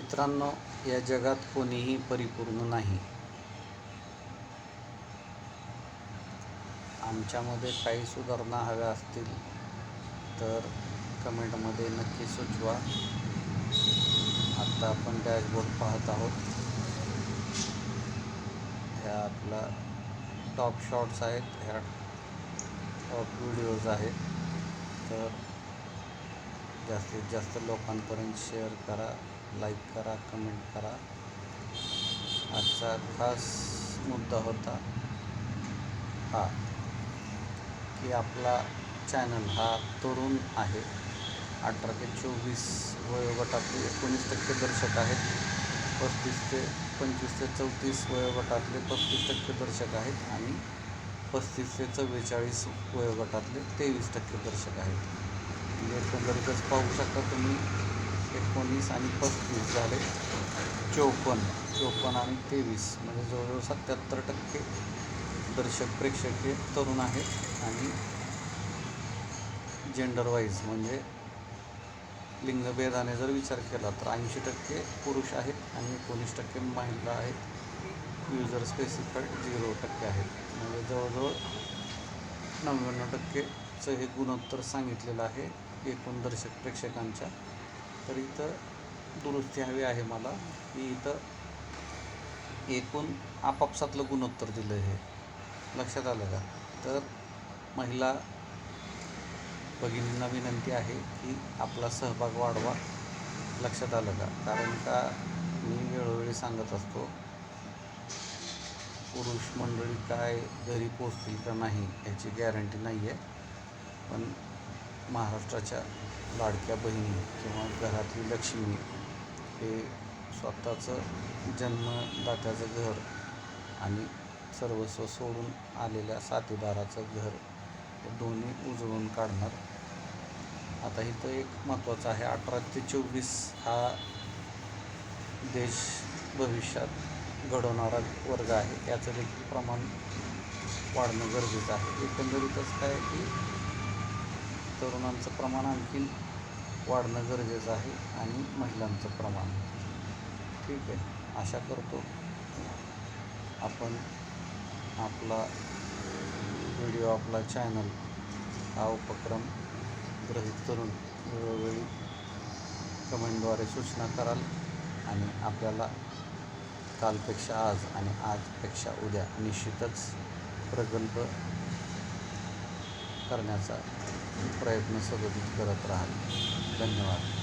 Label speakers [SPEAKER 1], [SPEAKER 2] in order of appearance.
[SPEAKER 1] मित्रांनो या जगात कोणीही परिपूर्ण नाही. आमच्यामध्ये काही सुधारणा हव्या असतील तर कमेंटमध्ये नक्की सुचवा. आत्ता आपण डॅशबोर्ड पाहत आहोत. ह्या आपला टॉप शॉट्स आहेत. ह्या टॉप व्हिडिओज आहेत. तर जास्तीत जास्त लोकांपर्यंत शेअर करा. लाईक करा कमेंट करा. आजचा खास मुद्दा होता हा की आपला चॅनल हा तरुण आहे. अठरा ते चोवीस वयोगटातले एकोणीस टक्के दर्शक आहेत. पस्तीस ते पंचवीस ते चौतीस वयोगटातले पस्तीस टक्के दर्शक आहेत. आणि पस्तीस ते चव्वेचाळीस वयोगटातले तेवीस टक्के दर्शक आहेत. म्हणजे एकंदरीतच पाहू शकता तुम्ही एकोणीस आणि पस्तीस झाले. चोपन्न चोपन्न आणि तेवीस म्हणजे जवळजवळ सत्याहत्तर टक्के दर्शक प्रेक्षक हे तरुण आहेत. आणि जेंडर वाईज म्हणजे लिंगभेदाने जर विचार केला तर ऐंशी टक्के पुरुष आहेत आणि एकोणीस टक्के महिला आहेत. युजर स्पेसिफाईड झिरो टक्के आहेत. म्हणजे जवळजवळ नव्याण्णव टक्केचं हे गुणोत्तर सांगितलेलं आहे एकूण दर्शक प्रेक्षकांच्या. तर इथं दुरुस्ती हवी आहे मला. मी इथं एकूण आपापसातलं गुणोत्तर दिलं हे. लक्षात आलं का? तर महिला भगिनींना विनंती आहे की आपला सहभाग वाढवा. लक्षात आलं का? कारण का मी वेळोवेळी सांगत असतो पुरुष मंडळी काय घरी पोचतील का नाही याची गॅरंटी नाही आहे पण महाराष्ट्राच्या लाडक्या बहिणी किंवा घरातली लक्ष्मी हे स्वतःचं जन्मदात्याचं घर आणि सर्वस्व सोडून आलेल्या साथीदाराचं घर हे दोन्ही उजळून काढणार. आता इथं एक महत्त्वाचं आहे. अठरा ते चोवीस हा देश भविष्यात घडवणारा वर्ग आहे. त्याचं देखील प्रमाण वाढणं गरजेचं आहे. एकंदरीतच काय की तरुणांचं प्रमाण आणखीन वाढणं गरजेचं आहे आणि महिलांचं प्रमाण. ठीक आहे? आशा करतो आपण आपला व्हिडिओ आपला चॅनल हा उपक्रम ग्रहित करून वेळोवेळी कमेंटद्वारे सूचना कराल आणि आपल्याला कालपेक्षा आज आणि आजपेक्षा उद्या निश्चितच प्रगल्भ करण्याचा प्रयत्न सदोदित करत राहाल. धन्यवाद.